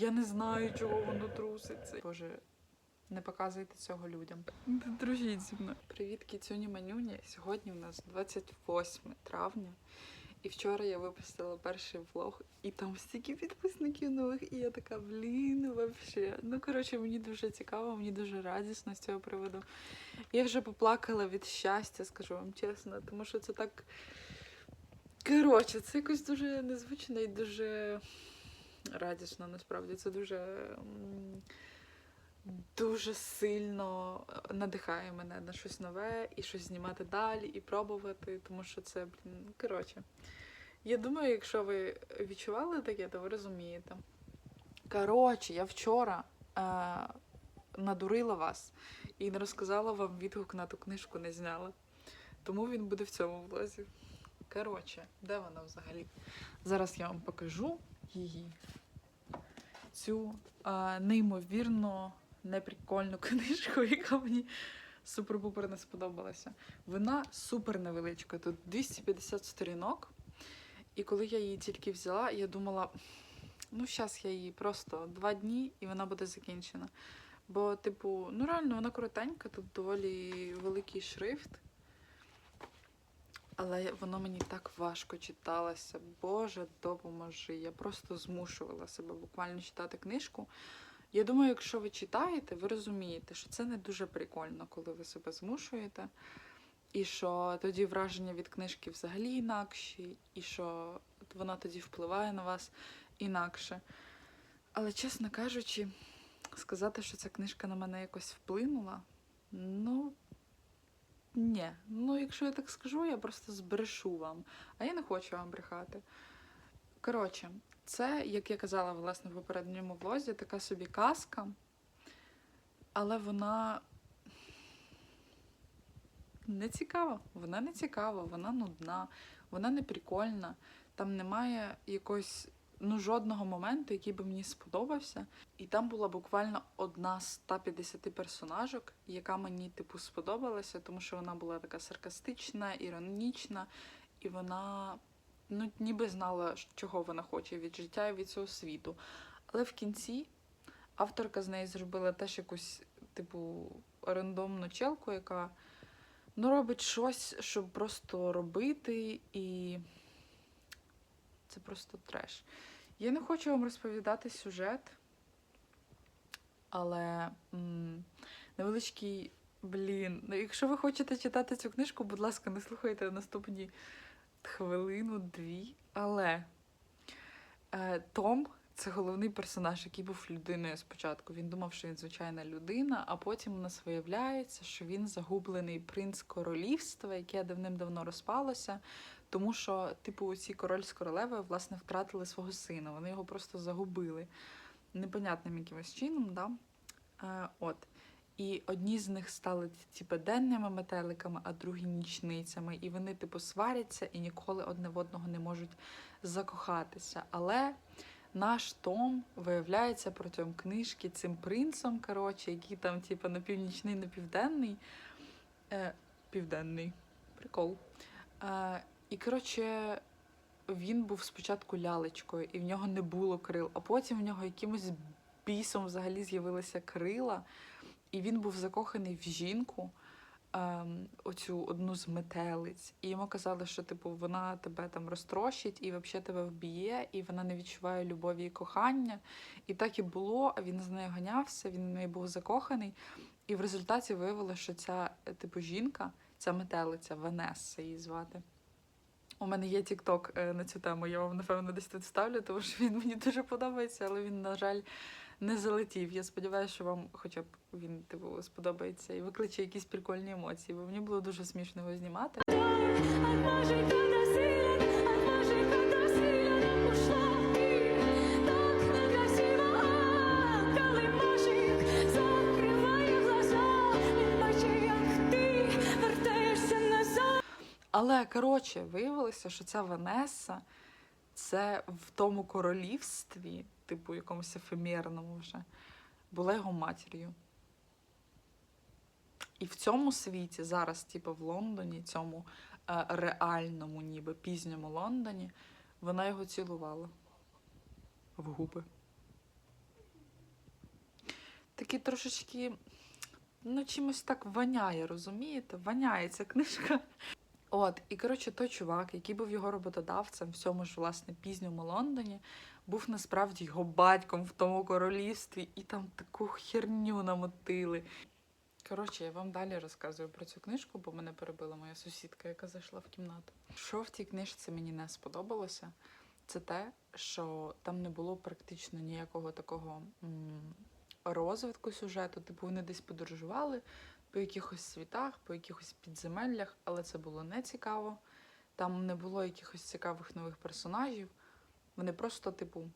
Я не знаю, чого воно труситься. Боже, не показуйте цього людям. Дружіть зі мною. Привіт, кіцюні манюні. Сьогодні у нас 28 травня. І вчора я випустила перший влог, і там стільки підписників нових, і я така, блін, вообще. Ну, коротше, мені дуже цікаво, мені дуже радісно з цього приводу. Я вже поплакала від щастя, скажу вам чесно, тому що це так. Коротше, це якось дуже незвично і дуже радісно, насправді. Це дуже. Дуже сильно надихає мене на щось нове і щось знімати далі, і пробувати, тому що це, блін, коротше. Я думаю, якщо ви відчували таке, то ви розумієте. Коротше, я вчора е, надурила вас і не розказала вам відгук на ту книжку, не зняла. Тому він буде в цьому влозі. Коротше, де вона взагалі? Зараз я вам покажу її. Цю е, неймовірно неприкольну книжку, яка мені супер-пупер не сподобалася. Вона супер невеличка, тут 250 сторінок. І коли я її тільки взяла, я думала, ну, зараз я її просто два дні і вона буде закінчена. Бо, типу, ну реально, вона коротенька, тут доволі великий шрифт. Але воно мені так важко читалося. Боже, допоможи. Я просто змушувала себе буквально читати книжку. Я думаю, якщо ви читаєте, ви розумієте, що це не дуже прикольно, коли ви себе змушуєте. І що тоді враження від книжки взагалі інакші, і що вона тоді впливає на вас інакше. Але, чесно кажучи, сказати, що ця книжка на мене якось вплинула, ну. Ні, ну якщо я так скажу, я просто збрешу вам. А я не хочу вам брехати. Коротше, це, як я казала власне в попередньому влозі, така собі казка, але вона не цікава. Вона не цікава, вона нудна, вона не прикольна. Там немає якогось ну, жодного моменту, який би мені сподобався. І там була буквально одна з 150 персонажок, яка мені типу сподобалася, тому що вона була така саркастична, іронічна, і вона ну, ніби знала, чого вона хоче від життя і від цього світу. Але в кінці авторка з неї зробила теж якусь, типу, рандомну челку, яка ну, робить щось, щоб просто робити, і це просто треш. Я не хочу вам розповідати сюжет, але м, невеличкий, блін. Ну, якщо ви хочете читати цю книжку, будь ласка, не слухайте наступні хвилину-дві. Але е, Том це головний персонаж, який був людиною спочатку. Він думав, що він звичайна людина, а потім у нас виявляється, що він загублений принц королівства, яке давним-давно розпалося. Тому що, типу, ці король з королевою власне втратили свого сина. Вони його просто загубили непонятним якимось чином. Да? Е, от. І одні з них стали типу, денними метеликами, а другі нічницями. І вони, типу, сваряться і ніколи одне в одного не можуть закохатися. Але наш Том виявляється протягом книжки цим принцем, коротше, який там, типу, на північний, на південний. Е, південний. Прикол. Е, і, коротше, він був спочатку лялечкою, і в нього не було крил, а потім в нього якимось бісом взагалі з'явилися крила. І він був закоханий в жінку, ем, оцю одну з метелиць. І йому казали, що типу вона тебе там розтрощить і взагалі тебе вб'є, і вона не відчуває любові і кохання. І так і було. а Він з нею ганявся, він в неї був закоханий. І в результаті виявилося, що ця типу жінка, ця метелиця, Ванесса її звати. У мене є тікток на цю тему, я вам напевно десь тут ставлю, тому що він мені дуже подобається, але він, на жаль, не залетів. Я сподіваюся, що вам хоча б він типу, сподобається і викличе якісь прикольні емоції, бо мені було дуже смішно його знімати. Але коротше, виявилося, що ця Ванеса це в тому королівстві, типу якомусь ефемерному вже, була його матір'ю. І в цьому світі зараз, типу, в Лондоні, цьому е, реальному, ніби пізньому Лондоні, вона його цілувала в губи. такий трошечки, ну, чимось так воняє, розумієте? Воняє ця книжка. От, і коротше, той чувак, який був його роботодавцем в цьому ж власне пізньому Лондоні, був насправді його батьком в тому королівстві, і там таку херню намотили. Коротше, я вам далі розказую про цю книжку, бо мене перебила моя сусідка, яка зайшла в кімнату. Що в тій книжці мені не сподобалося, це те, що там не було практично ніякого такого розвитку сюжету. Типу, вони десь подорожували по якихось світах, по якихось підземеллях, але це було не цікаво. Там не було якихось цікавих нових персонажів. Вони просто, типу,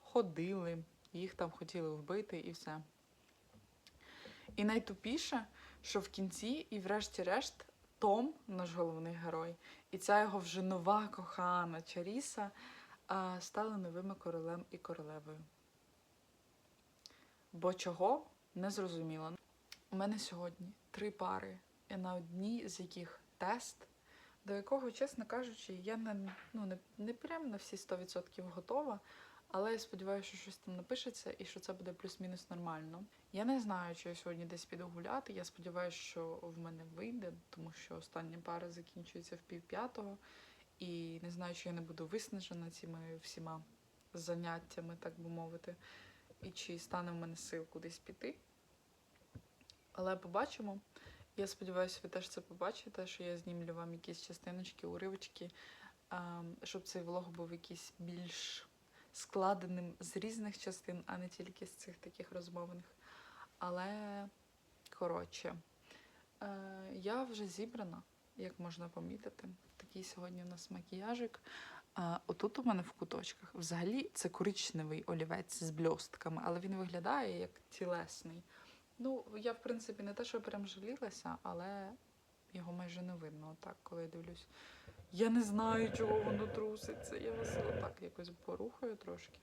ходили, їх там хотіли вбити і все. І найтупіше, що в кінці, і врешті-решт, Том, наш головний герой, і ця його вже нова кохана Чаріса стали новими королем і королевою. Бо чого не зрозуміло. У мене сьогодні три пари, і на одній з яких тест, до якого, чесно кажучи, я не, ну, не, не прям на всі 100% готова, але я сподіваюся, що щось там напишеться і що це буде плюс-мінус нормально. Я не знаю, чи я сьогодні десь піду гуляти. Я сподіваюся, що в мене вийде, тому що остання пара закінчується в півп'ятого. І не знаю, чи я не буду виснажена цими всіма заняттями, так би мовити, і чи стане в мене сил кудись піти. Але побачимо. Я сподіваюся, ви теж це побачите, що я знімлю вам якісь частиночки, уривочки, ем, щоб цей влог був якийсь більш складеним з різних частин, а не тільки з цих таких розмовних. Але, коротше, е, я вже зібрана, як можна помітити. Такий сьогодні у нас макіяжик. А, отут у мене в куточках. Взагалі це коричневий олівець з бльостками, але він виглядає як тілесний. Ну, я, в принципі, не те, що прям жалілася, але його майже не видно, отак, коли я дивлюсь. Я не знаю, чого воно труситься. Я вас отак якось порухаю трошки.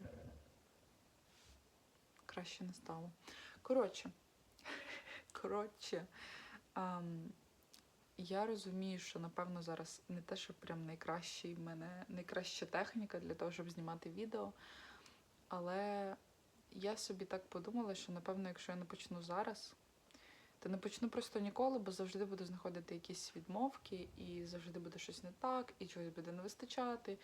Краще не стало. Коротше, коротше, ам, я розумію, що напевно зараз не те, що прям найкращий мене найкраща техніка для того, щоб знімати відео. Але я собі так подумала, що напевно, якщо я не почну зараз, то не почну просто ніколи, бо завжди буду знаходити якісь відмовки, і завжди буде щось не так, і чогось буде не вистачати.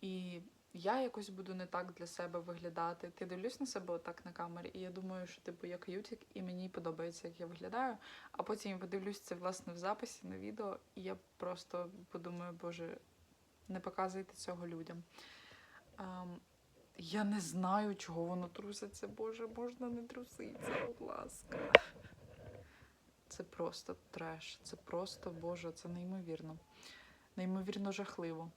І я якось буду не так для себе виглядати. Ти дивлюсь на себе отак на камері, і я думаю, що типу я каютик, і мені подобається, як я виглядаю. А потім подивлюсь це власне в записі на відео, і я просто подумаю, боже, не показуйте цього людям. Ем, я не знаю, чого воно труситься. Боже, можна не труситися, будь ласка. Це просто треш. Це просто, Боже, це неймовірно. Неймовірно жахливо.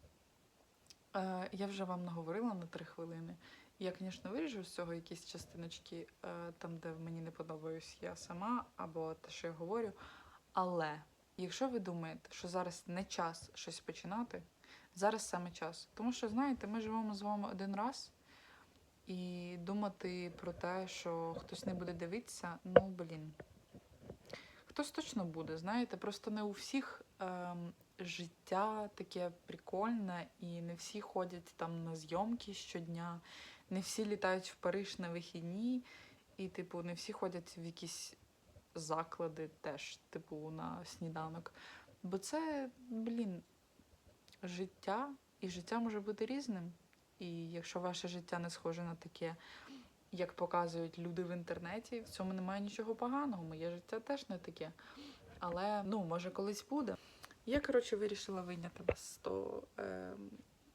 Е, я вже вам наговорила на три хвилини. Я, звісно, виріжу з цього якісь частиночки, е, там, де мені не подобаюсь я сама, або те, що я говорю. Але якщо ви думаєте, що зараз не час щось починати, зараз саме час. Тому що, знаєте, ми живемо з вами один раз. І думати про те, що хтось не буде дивитися, ну блін. Хтось точно буде, знаєте, просто не у всіх ем, життя таке прикольне, і не всі ходять там на зйомки щодня, не всі літають в Париж на вихідні, і, типу, не всі ходять в якісь заклади теж, типу, на сніданок. Бо це, блін, життя, і життя може бути різним. І якщо ваше життя не схоже на таке, як показують люди в інтернеті, в цьому немає нічого поганого. Моє життя теж не таке. Але ну, може, колись буде. Я, коротше, вирішила вийняти вас з того е,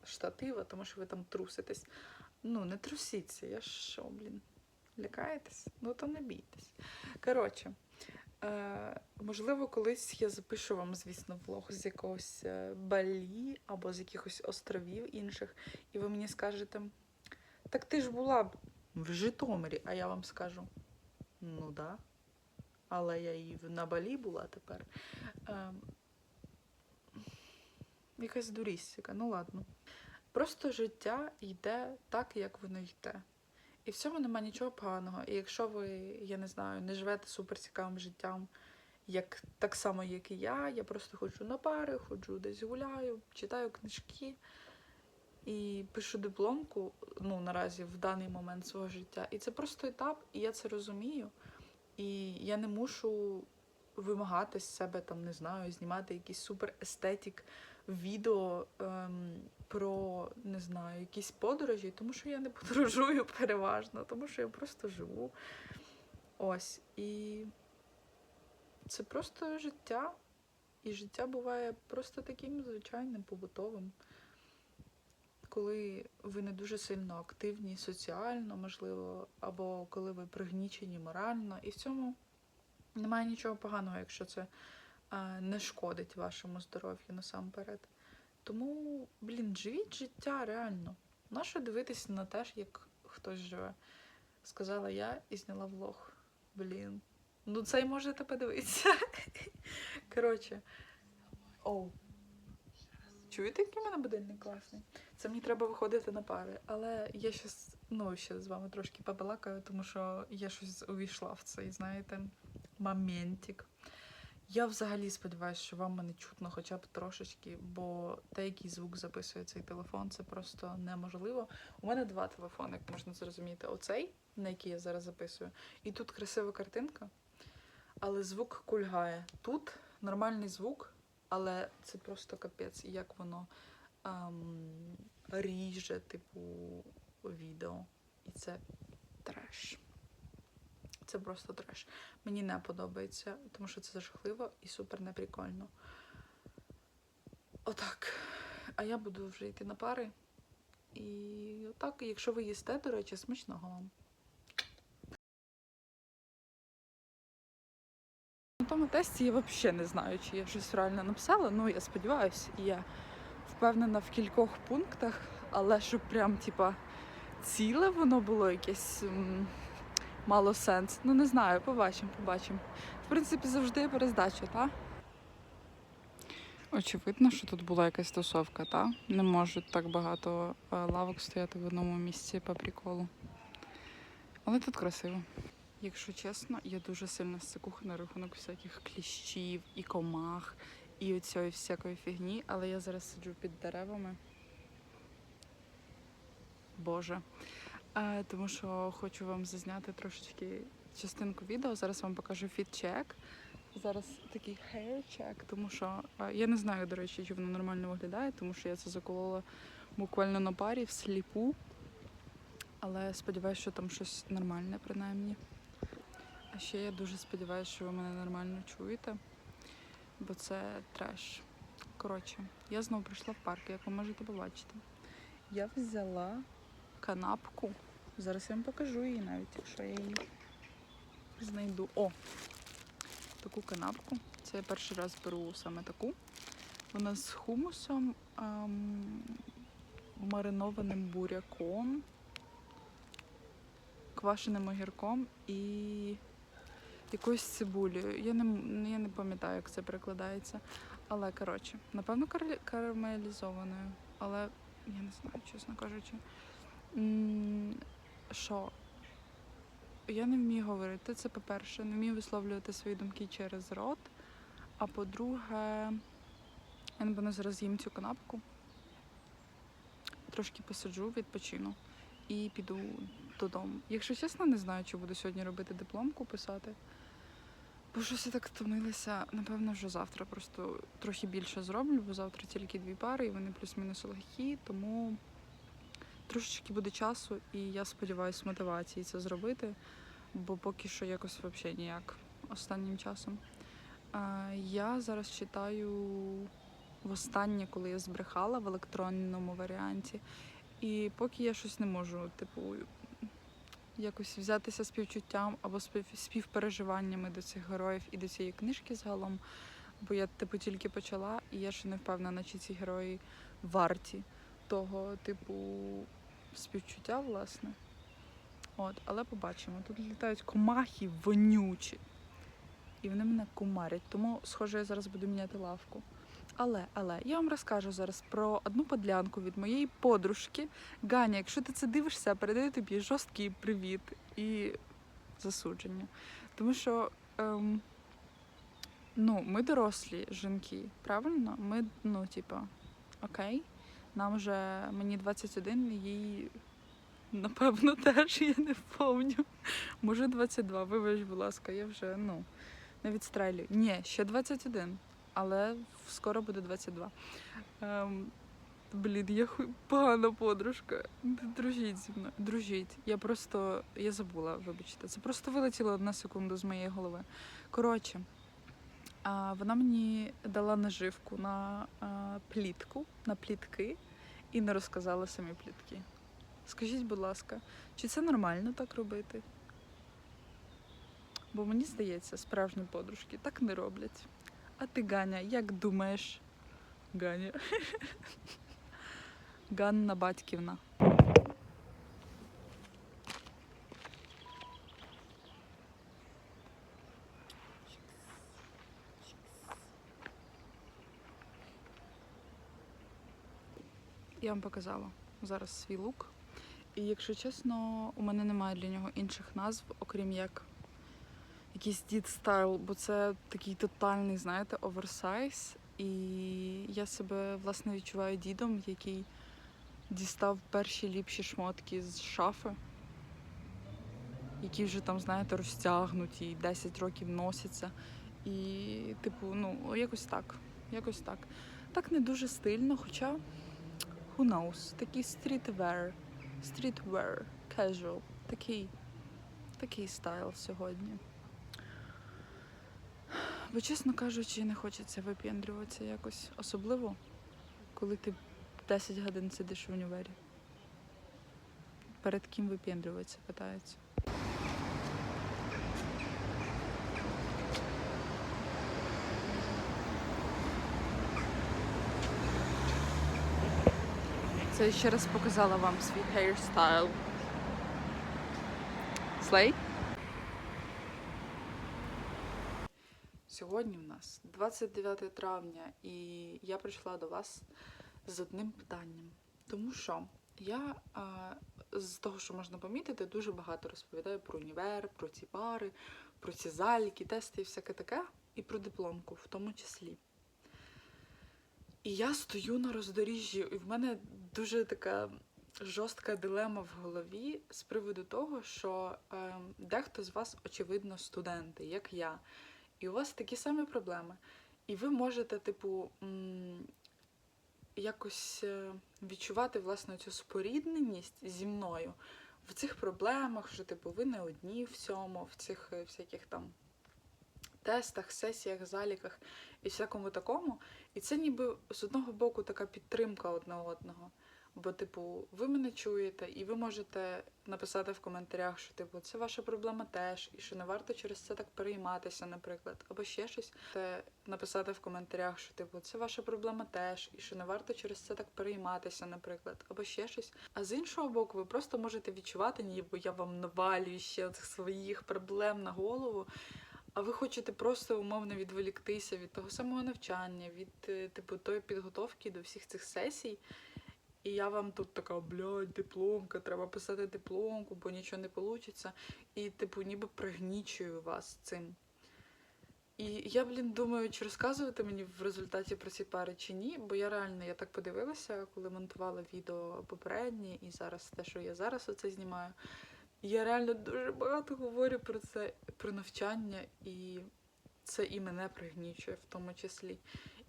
штатива, тому що ви там труситесь. Ну, не трусіться, я що, блін. Лякаєтесь? Ну, то не бійтесь. Коротше, е, можливо, колись я запишу вам, звісно, влог з якогось е, Балі або з якихось островів інших, і ви мені скажете, так ти ж була в Житомирі, а я вам скажу, ну да. Але я і на Балі була тепер. Ем, якась дурістика, ну ладно. Просто життя йде так, як воно йде. І в цьому нема нічого поганого. І якщо ви, я не знаю, не живете суперцікавим життям, як так само, як і я, я просто ходжу на пари, ходжу десь гуляю, читаю книжки і пишу дипломку, ну, наразі в даний момент свого життя. І це просто етап, і я це розумію. І я не мушу вимагати з себе, там, не знаю, знімати якийсь супер естетик відео ем, про, не знаю, якісь подорожі, тому що я не подорожую переважно, тому що я просто живу. Ось. І це просто життя. І життя буває просто таким звичайним, побутовим. Коли ви не дуже сильно активні соціально, можливо, або коли ви пригнічені морально. І в цьому немає нічого поганого, якщо це не шкодить вашому здоров'ю насамперед. Тому, блін, живіть життя реально. Нащо дивитися на те, як хтось живе? Сказала я і зняла влог. Блін. Ну, це й можете подивитися. Коротше. Оу. Чуєте, який в мене будильник класний? Це мені треба виходити на пари. Але я щас, ну, ще з вами трошки побалакаю, тому що я щось увійшла в цей, знаєте, моментик. Я взагалі сподіваюся, що вам мене чутно хоча б трошечки, бо те, який звук записує цей телефон, це просто неможливо. У мене два телефони, як можна зрозуміти. Оцей, на який я зараз записую, і тут красива картинка, але звук кульгає. Тут нормальний звук, але це просто капець, як воно ем, ріже, типу, відео. І це треш. Це просто треш. Мені не подобається, тому що це жахливо і супер неприкольно. Отак. А я буду вже йти на пари. І отак, якщо ви їсте, до речі, смачного вам. На тому тесті я взагалі не знаю, чи я щось реально написала. Ну, я сподіваюся, і я впевнена в кількох пунктах, але щоб прям, типа, ціле воно було якесь мало сенс. Ну, не знаю, побачимо, побачимо. В принципі, завжди перездача, так? Очевидно, що тут була якась тусовка, та? Не можуть так багато е, лавок стояти в одному місці по приколу. Але тут красиво. Якщо чесно, я дуже сильно сикуха на рахунок всяких кліщів і комах, і оцієї всякої фігні, але я зараз сиджу під деревами. Боже. Е, тому що хочу вам зазняти трошечки частинку відео. Зараз вам покажу фіт-чек. Зараз такий hair-check, тому що е, я не знаю, до речі, чи воно нормально виглядає, тому що я це заколола буквально на парі всліпу. Але сподіваюся, що там щось нормальне, принаймні. А ще я дуже сподіваюся, що ви мене нормально чуєте, бо це треш. Коротше, я знову прийшла в парк, як ви можете побачити. Я взяла канапку. Зараз я вам покажу її навіть, якщо я її знайду. О! Таку канапку. Це я перший раз беру саме таку. Вона з хумусом, ем, маринованим буряком, квашеним огірком і якоюсь цибулею. Я не, я не пам'ятаю, як це перекладається. Але, коротше, напевно, карамелізованою. Але я не знаю, чесно кажучи. Що? Я не вмію говорити. Це по-перше, не вмію висловлювати свої думки через рот. А по-друге, я напевно зараз їм цю канапку. Трошки посиджу, відпочину і піду додому. Якщо чесно, не знаю, чи буду сьогодні робити дипломку писати. Бо щось я так втомилася, напевно, вже завтра просто трохи більше зроблю, бо завтра тільки дві пари, і вони плюс-мінус легкі, тому трошечки буде часу, і я сподіваюся, мотивації це зробити, бо поки що якось взагалі ніяк останнім часом. Я зараз читаю востаннє, коли я збрехала в електронному варіанті. І поки я щось не можу, типу, якось взятися співчуттям або спів, співпереживаннями до цих героїв і до цієї книжки загалом. Бо я, типу, тільки почала, і я ще не впевнена, чи ці герої варті того, типу, співчуття, власне. От, але побачимо. Тут літають комахи вонючі. І вони мене кумарять. Тому, схоже, я зараз буду міняти лавку. Але, але я вам розкажу зараз про одну подлянку від моєї подружки. Ганя, якщо ти це дивишся, передаю тобі жорсткий привіт і засудження. Тому що ем, ну, ми дорослі жінки, правильно? Ми, ну, типа, окей, нам вже мені 21, їй Напевно, теж я не пам'ятаю. Може 22, вибач, будь ласка, я вже ну, не відстрелюю. Ні, ще 21, але скоро буде 22. Ем, блін, я хуй погана подружка. Дружіть зі мною. Дружіть. Я просто я забула, вибачте. Це просто вилетіло одна секунда з моєї голови. Коротше, вона мені дала наживку на плітку, на плітки і не розказала самі плітки. Скажіть, будь ласка, чи це нормально так робити? Бо мені здається, справжні подружки так не роблять. А ти, Ганя, як думаєш? Ганя. Ганна Батьківна. Я вам показала зараз свій лук. І якщо чесно, у мене немає для нього інших назв, окрім як якийсь дід стайл, бо це такий тотальний, знаєте, оверсайз. І я себе власне відчуваю дідом, який дістав перші ліпші шмотки з шафи, які вже там, знаєте, розтягнуті, 10 років носяться. І, типу, ну, якось так. Якось так. Так не дуже стильно, хоча who knows, такий streetwear, streetwear, casual, такий, такий стайл сьогодні. Бо, чесно кажучи, не хочеться випендрюватися якось, особливо, коли ти 10 годин сидиш в універі. Перед ким випендрюватися, питаються. Це ще раз показала вам свій hairstyle. Слей? Сьогодні в нас 29 травня, і я прийшла до вас з одним питанням. Тому що я а, з того, що можна помітити, дуже багато розповідаю про універ, про ці пари, про ці заліки, тести і всяке таке, і про дипломку в тому числі. І я стою на роздоріжжі, і в мене дуже така жорстка дилема в голові з приводу того, що е, дехто з вас, очевидно, студенти, як я, і у вас такі самі проблеми. І ви можете, типу, м, якось е, відчувати власне цю спорідненість зі мною в цих проблемах, що типу ви не одні в цьому, в цих е, всяких там тестах, сесіях, заліках і всякому такому. І це ніби з одного боку така підтримка одне одного. Бо, типу, ви мене чуєте, і ви можете написати в коментарях, що типу це ваша проблема теж, і що не варто через це так перейматися, наприклад, або ще щось. Те написати в коментарях, що типу це ваша проблема теж, і що не варто через це так перейматися, наприклад, або ще щось. А з іншого боку, ви просто можете відчувати, ніби я вам навалюю ще цих своїх проблем на голову. А ви хочете просто умовно відволіктися від того самого навчання, від е, типу тої підготовки до всіх цих сесій. І я вам тут така, блядь, дипломка, треба писати дипломку, бо нічого не вийде. І, типу, ніби пригнічую вас цим. І я, блін, думаю, чи розказувати мені в результаті про ці пари чи ні, бо я реально я так подивилася, коли монтувала відео попереднє і зараз те, що я зараз оце знімаю. Я реально дуже багато говорю про це, про навчання, і це і мене пригнічує в тому числі.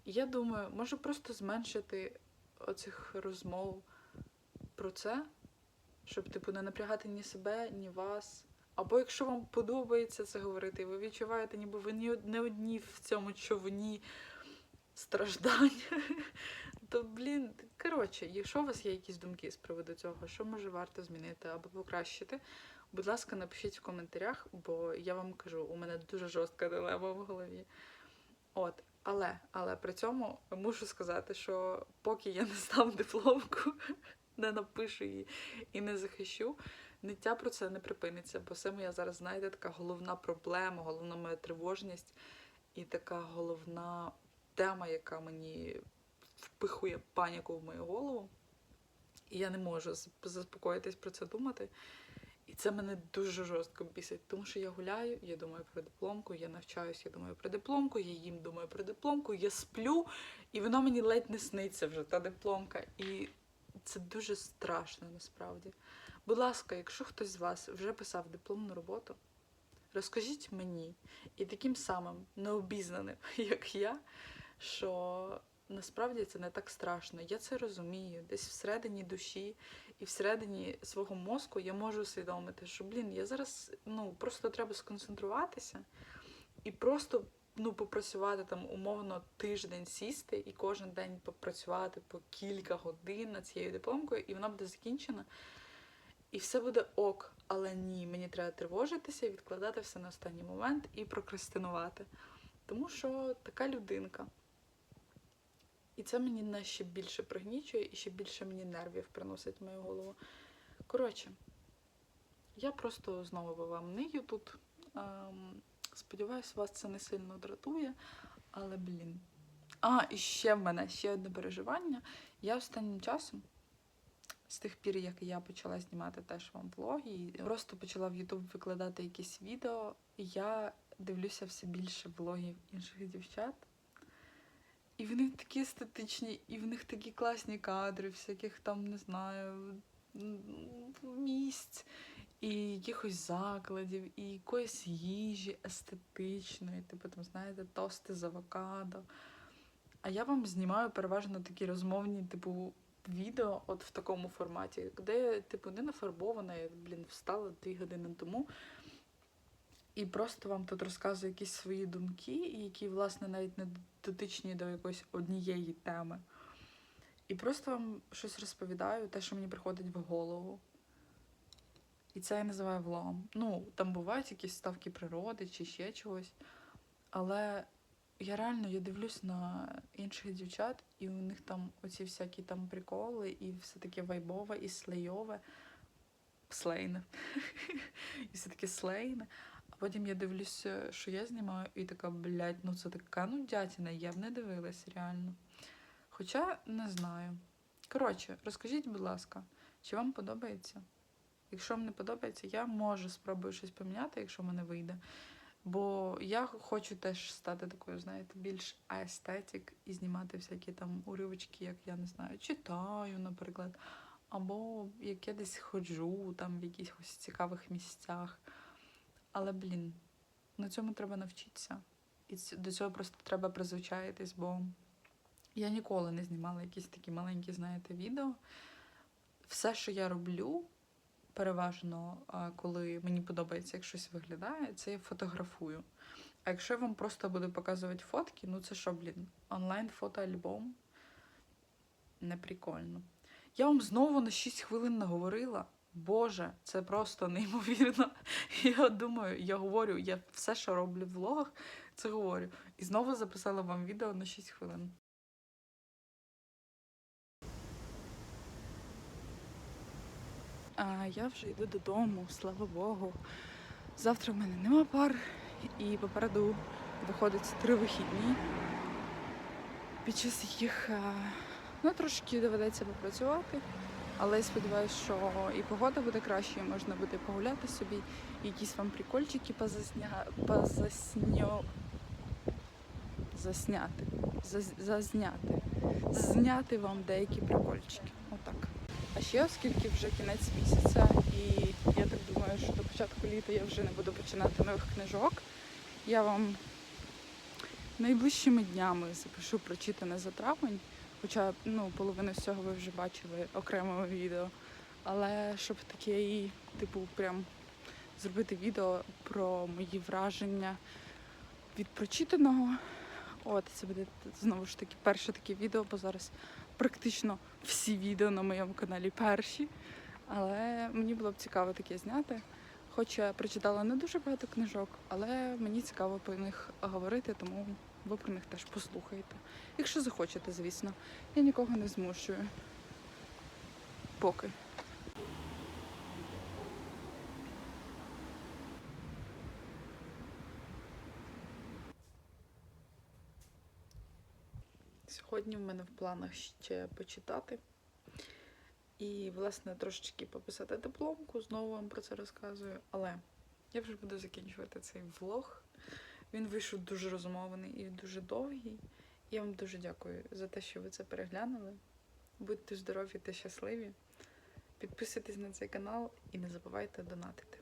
І я думаю, може просто зменшити оцих розмов про це, щоб типу не напрягати ні себе, ні вас. Або якщо вам подобається це говорити, ви відчуваєте, ніби ви не одні в цьому човні страждання, то блін, коротше, якщо у вас є якісь думки з приводу цього, що може варто змінити або покращити, будь ласка, напишіть в коментарях, бо я вам кажу, у мене дуже жорстка дилема в голові. От, але, але при цьому мушу сказати, що поки я не здам дипломку, не напишу її і не захищу, ниття про це не припиниться, бо це моя зараз, знаєте, така головна проблема, головна моя тривожність і така головна тема, яка мені впихує паніку в мою голову. І я не можу заспокоїтись про це думати. І це мене дуже жорстко бісить, тому що я гуляю, я думаю про дипломку, я навчаюсь, я думаю про дипломку, я їм думаю про дипломку, я сплю, і воно мені ледь не сниться вже та дипломка. І це дуже страшно насправді. Будь ласка, якщо хтось з вас вже писав дипломну роботу, розкажіть мені і таким самим необізнаним, як я, що насправді це не так страшно. Я це розумію. Десь всередині душі і всередині свого мозку я можу усвідомити, що блін, я зараз ну просто треба сконцентруватися і просто ну, попрацювати там умовно тиждень сісти і кожен день попрацювати по кілька годин над цією дипломкою, і вона буде закінчена. І все буде ок, але ні, мені треба тривожитися, відкладати все на останній момент і прокрастинувати. Тому що така людинка. І це мені на ще більше пригнічує і ще більше мені нервів приносить в мою голову. Коротше, я просто знову вам нию тут. Ем, сподіваюсь, вас це не сильно дратує, але блін. А, і ще в мене ще одне переживання. Я останнім часом, з тих пір, як я почала знімати теж вам влоги, просто почала в YouTube викладати якісь відео, я дивлюся все більше влогів інших дівчат. Такі естетичні, і в них такі класні кадри, всяких там, не знаю, місць, і якихось закладів, і якоїсь їжі естетичної, типу там, знаєте, тости з авокадо. А я вам знімаю переважно такі розмовні, типу, відео от в такому форматі, де, типу, не нафарбована, я, блін, встала дві години тому. І просто вам тут розказую якісь свої думки, які, власне, навіть не дотичні до якоїсь однієї теми. І просто вам щось розповідаю, те, що мені приходить в голову. І це я називаю влогом. Ну, там бувають якісь ставки природи чи ще чогось. Але я реально я дивлюсь на інших дівчат, і у них там оці всякі там приколи, і все таке вайбове, і слейове. Слейне. і все таке слейне. Потім я дивлюся, що я знімаю, і така, блядь, ну це така нудятіна, я б не дивилась реально. Хоча не знаю. Коротше, розкажіть, будь ласка, чи вам подобається? Якщо вам не подобається, я можу спробую щось поміняти, якщо в мене вийде. Бо я хочу теж стати такою, знаєте, більш естетик і знімати всякі там уривочки, як я не знаю, читаю, наприклад. Або як я десь ходжу там в якихось цікавих місцях. Але, блін, на цьому треба навчитися. І до цього просто треба призвичаїтись, бо я ніколи не знімала якісь такі маленькі, знаєте, відео. Все, що я роблю, переважно, коли мені подобається, як щось виглядає, це я фотографую. А якщо я вам просто буду показувати фотки, ну це що, блін, онлайн-фотоальбом? Не прикольно. Я вам знову на 6 хвилин наговорила. Боже, це просто неймовірно. Я думаю, я говорю, я все, що роблю в влогах, це говорю. І знову записала вам відео на 6 хвилин. А я вже йду додому, слава Богу. Завтра в мене нема пар, і попереду виходить три вихідні, під час яких ну, трошки доведеться попрацювати. Але я сподіваюся, що і погода буде краще, і можна буде погуляти собі, і якісь вам прикольчики позасня... позасньо... засняти. Заз... Зазняти. Зняти вам деякі прикольчики. Отак. А ще оскільки вже кінець місяця, і я так думаю, що до початку літа я вже не буду починати нових книжок. Я вам найближчими днями запишу прочитане за травень. Хоча ну, половину з цього ви вже бачили окремому відео. Але щоб таке типу, прям зробити відео про мої враження від прочитаного. От, це буде знову ж таки перше таке відео, бо зараз практично всі відео на моєму каналі перші. Але мені було б цікаво таке зняти. Хоч я прочитала не дуже багато книжок, але мені цікаво про них говорити, тому ви про них теж послухаєте. Якщо захочете, звісно. Я нікого не змушую. Поки. Сьогодні в мене в планах ще почитати. І, власне, трошечки пописати дипломку, знову вам про це розказую. Але я вже буду закінчувати цей влог. Він вийшов дуже розмовлений і дуже довгий. Я вам дуже дякую за те, що ви це переглянули. Будьте здорові та щасливі. Підписуйтесь на цей канал і не забувайте донатити.